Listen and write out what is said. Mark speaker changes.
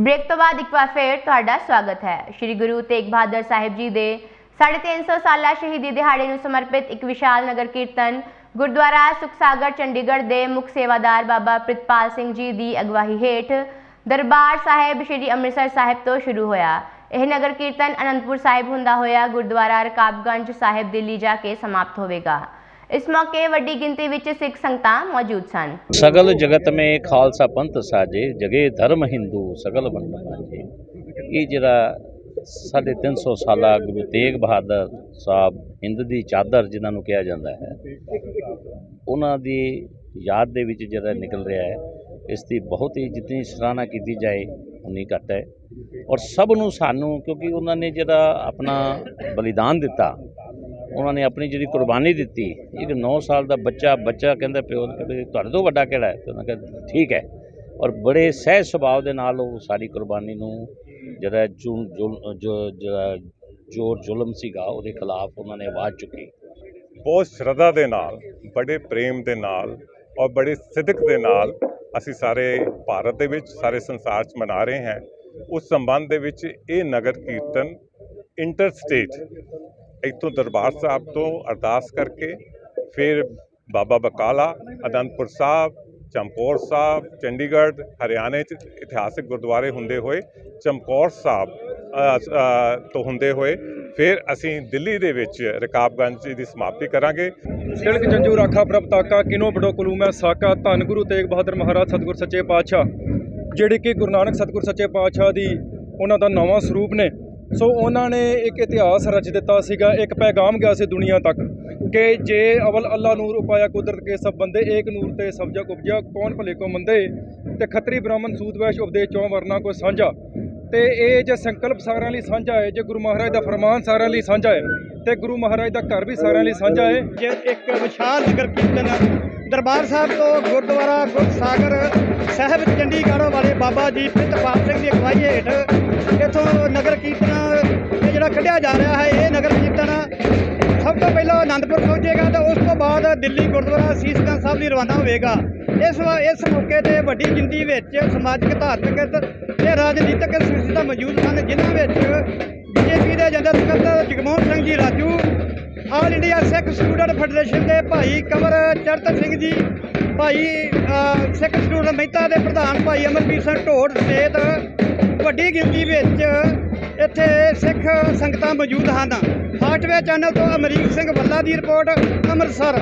Speaker 1: Break ਤੋਂ ਬਾਅਦ ਇੱਕ ਵਾਰ ਫੇਰ ਤੁਹਾਡਾ ਸਵਾਗਤ ਹੈ। ਸ੍ਰੀ ਗੁਰੂ ਤੇਗ ਬਹਾਦਰ ਸਾਹਿਬ ਜੀ ਦੇ 350 ਸਾਲਾ ਸ਼ਹੀਦੀ ਦਿਹਾੜੇ ਨੂੰ ਸਮਰਪਿਤ ਇੱਕ ਵਿਸ਼ਾਲ ਨਗਰ ਕੀਰਤਨ ਗੁਰਦੁਆਰਾ ਸੁਖਸਾਗਰ, ਚੰਡੀਗੜ੍ਹ ਦੇ ਮੁੱਖ ਸੇਵਾਦਾਰ ਬਾਬਾ ਪ੍ਰਿਤਪਾਲ ਸਿੰਘ ਜੀ ਦੀ ਅਗਵਾਈ ਹੇਠ ਦਰਬਾਰ ਸਾਹਿਬ ਸ੍ਰੀ ਅੰਮ੍ਰਿਤਸਰ ਸਾਹਿਬ ਤੋਂ ਸ਼ੁਰੂ ਹੋਇਆ। ਇਹ ਨਗਰ ਕੀਰਤਨ ਅਨੰਦਪੁਰ ਸਾਹਿਬ ਹੁੰਦਾ ਹੋਇਆ। ਗੁਰਦੁਆਰਾ ਰਕਾਬਗੰਜ ਸਾਹਿਬ ਦਿੱਲੀ ਜਾ ਕੇ ਸਮਾਪਤ ਹੋਵੇਗਾ। ਇਸ ਮੌਕੇ ਵੱਡੀ ਗਿਣਤੀ ਵਿੱਚ ਸਿੱਖ ਸੰਗਤਾਂ ਮੌਜੂਦ ਸਨ।
Speaker 2: ਸਗਲ ਜਗਤ ਮੇ ਖਾਲਸਾ ਪੰਥ ਸਾਜੇ, ਜਗੇ ਧਰਮ ਹਿੰਦੂ ਸਗਲ ਵੰਡ ਮਾਂਜੇ ਇਹ ਜਿਹੜਾ ਸਾਢੇ ਤਿੰਨ ਸੌ ਸਾਲਾ ਗੁਰੂ ਤੇਗ ਬਹਾਦਰ ਸਾਹਿਬ ਹਿੰਦ ਦੀ ਚਾਦਰ ਜਿਨ੍ਹਾਂ ਨੂੰ ਕਿਹਾ ਜਾਂਦਾ ਹੈ, ਉਹਨਾਂ ਦੀ ਯਾਦ ਦੇ ਵਿੱਚ ਜਿਹੜਾ ਨਿਕਲ ਰਿਹਾ ਹੈ, ਇਸ ਦੀ ਬਹੁਤ ਹੀ ਜਿੰਨੀ ਸਰਾਹਨਾ ਕੀਤੀ ਜਾਏ, ਉਨੀ ਘੱਟ ਹੈ। ਔਰ ਸਭ ਨੂੰ ਸਾਨੂੰ, ਕਿਉਂਕਿ ਉਹਨਾਂ ਨੇ ਜਿਹੜਾ ਆਪਣਾ ਬਲੀਦਾਨ ਦਿੱਤਾ ਉਹਨਾਂ ਨੇ ਆਪਣੀ ਜਿਹੜੀ ਕੁਰਬਾਨੀ ਦਿੱਤੀ, ਇੱਕ 9 ਸਾਲ ਦਾ ਬੱਚਾ ਬੱਚਾ ਕਹਿੰਦਾ ਪਿਓ ਤੁਹਾਡੇ ਤੋਂ ਵੱਡਾ ਕਿਹੜਾ ਹੈ? ਤੇ ਉਹਨਾਂ ਕਹਿੰਦਾ, ਠੀਕ ਹੈ। ਔਰ ਬੜੇ ਸਹਿਜ ਸੁਭਾਅ ਦੇ ਨਾਲ ਉਹ ਸਾਰੀ ਕੁਰਬਾਨੀ ਨੂੰ ਜਿਹੜਾ ਜੋਰ ਜ਼ੁਲਮ ਸੀਗਾ, ਉਹਦੇ ਖਿਲਾਫ ਉਹਨਾਂ ਨੇ ਆਵਾਜ਼ ਚੁੱਕੀ।
Speaker 3: ਬਹੁਤ ਸ਼ਰਧਾ ਦੇ ਨਾਲ, ਬੜੇ ਪ੍ਰੇਮ ਦੇ ਨਾਲ ਔਰ ਬੜੇ ਸਿਦਕ ਦੇ ਨਾਲ ਅਸੀਂ ਸਾਰੇ ਭਾਰਤ ਦੇ ਵਿੱਚ, ਸਾਰੇ ਸੰਸਾਰ 'ਚ ਮਨਾ ਰਹੇ ਹਾਂ। ਉਸ ਸੰਬੰਧ ਦੇ ਵਿੱਚ ਇਹ ਨਗਰ ਕੀਰਤਨ ਇੰਟਰ ਸਟੇਟ ਇੱਥੋਂ ਦਰਬਾਰ ਸਾਹਿਬ ਤੋਂ ਅਰਦਾਸ ਕਰਕੇ ਫਿਰ ਬਾਬਾ ਬਕਾਲਾ, ਅਨੰਦਪੁਰ ਸਾਹਿਬ ਚਮਕੌਰ ਸਾਹਿਬ, ਚੰਡੀਗੜ੍ਹ, ਹਰਿਆਣੇ 'ਚ ਇਤਿਹਾਸਿਕ ਗੁਰਦੁਆਰੇ ਹੁੰਦੇ ਹੋਏ, ਚਮਕੌਰ ਸਾਹਿਬ ਤੋਂ ਹੁੰਦੇ ਹੋਏ ਫਿਰ ਅਸੀਂ ਦਿੱਲੀ ਦੇ ਵਿੱਚ ਰਕਾਬਗੰਜ ਦੀ ਸਮਾਪਤੀ ਕਰਾਂਗੇ।
Speaker 4: ਤਿਲਕ ਜੰਜੂ ਰਾਖਾ ਪ੍ਰਭ ਤਾਕਾ, ਕਿਨੋ ਬੜੋ ਕਲੂਮ ਹੈ ਸਾਕਾ, ਧੰਨ ਗੁਰੂ ਤੇਗ ਬਹਾਦਰ ਮਹਾਰਾਜ, ਸਤਿਗੁਰ ਸੱਚੇ ਪਾਤਸ਼ਾਹ। ਜਿਹੜੇ ਕਿ ਗੁਰੂ ਨਾਨਕ ਸਤਿਗੁਰ ਸੱਚੇ ਪਾਤਸ਼ਾਹ ਦੀ ਉਹਨਾਂ ਦਾ ਨਵਾਂ ਸਰੂਪ ਨੇ। ਸੋ ਉਹਨਾਂ ਨੇ ਇੱਕ ਇਤਿਹਾਸ ਰਚ ਦਿੱਤਾ ਸੀਗਾ, ਇੱਕ ਪੈਗਾਮ ਗਿਆ ਸੀ ਦੁਨੀਆ ਤੱਕ ਕਿ ਜੇ ਅਵਲ ਅੱਲਾ ਨੂਰ ਉਪਾਇਆ ਕੁਦਰਤ ਕੇ ਸਭ ਬੰਦੇ, ਏਕ ਨੂਰ ਤੇ ਸਭ ਜਗ ਉਪਜਿਆ, ਕੌਣ ਭਲੇ ਕੋ ਮੰਦੇ? ਤੇ ਖੱਤਰੀ ਬ੍ਰਾਹਮਣ ਸੂਦ ਵੈਸ਼ ਉਪਦੇਸ਼ ਚੋਂ ਵਰਨਾ ਕੋਈ ਸਾਂਝਾ? ਤੇ ਇਹ ਜੇ ਸੰਕਲਪ ਸਾਰਿਆਂ ਲਈ ਸਾਂਝਾ ਹੈ, ਜੇ ਗੁਰੂ ਮਹਾਰਾਜ ਦਾ ਫਰਮਾਨ ਸਾਰਿਆਂ ਲਈ ਸਾਂਝਾ ਹੈ, ਤੇ ਗੁਰੂ ਮਹਾਰਾਜ ਦਾ ਘਰ ਵੀ ਸਾਰਿਆਂ ਲਈ ਸਾਂਝਾ ਹੈ,
Speaker 5: ਜੇ ਇੱਕ ਵਿਸ਼ਾਲ ਨਗਰ ਕੀਰਤਨ ਦਰਬਾਰ ਸਾਹਿਬ ਤੋਂ ਗੁਰਦੁਆਰਾ ਗੁਰਸਾਗਰ ਸਾਹਿਬ ਚੰਡੀਗੜ੍ਹ ਵਾਲੇ ਬਾਬਾ ਜੀ ਪ੍ਰਿਤਪਾਲ ਸਿੰਘ ਦੀ ਅਗਵਾਈ ਹੇਠ ਇਹ ਜਾ ਰਿਹਾ ਹੈ, ਇਹ ਨਗਰ ਕੀਰਤਨ ਸਭ ਤੋਂ ਪਹਿਲਾਂ ਆਨੰਦਪੁਰ ਪਹੁੰਚੇਗਾ ਤੇ ਉਸ ਤੋਂ ਬਾਅਦ ਦਿੱਲੀ ਗੁਰਦੁਆਰਾ ਸੀਸਗੰਜ ਸਾਹਿਬ ਲਈ ਰਵਾਨਾ ਹੋਵੇਗਾ। ਇਸ ਵਾ- ਇਸ ਮੌਕੇ ਤੇ ਵੱਡੀ ਗਿਣਤੀ ਵਿੱਚ ਸਮਾਜਿਕ, ਧਾਰਮਿਕ ਤੇ ਰਾਜਨੀਤਿਕ ਸਿਲਸਿਲਾ ਮੌਜੂਦ ਸਨ ਜਿਨ੍ਹਾਂ ਵਿੱਚ ਬੀਜੇਪੀ ਦੇ ਜਨਰਲ ਸਕੱਤਰ Jagmohan Singh ji, Raju all India Sikh student federation ਦੇ ਭਾਈ ਕੰਵਰ ਚੜਤ ਸਿੰਘ ਜੀ, ਭਾਈ ਸਿੱਖ ਸਟੂਡੈਂਟ ਮਹਿਤਾ ਦੇ ਪ੍ਰਧਾਨ ਭਾਈ ਅਮਰਪ੍ਰੀਤ ਸਿੰਘ ਢੋੜ ਸਮੇਤ ਵੱਡੀ ਗਿਣਤੀ ਵਿੱਚ ਇੱਥੇ ਸਿੱਖ ਸੰਗਤਾਂ ਮੌਜੂਦ ਹਨ। ਹਾਰਟਵੇ ਚੈਨਲ ਤੋਂ ਅਮਰੀਕ ਸਿੰਘ ਵੱਲਾ ਦੀ ਰਿਪੋਰਟ ਅੰਮ੍ਰਿਤਸਰ।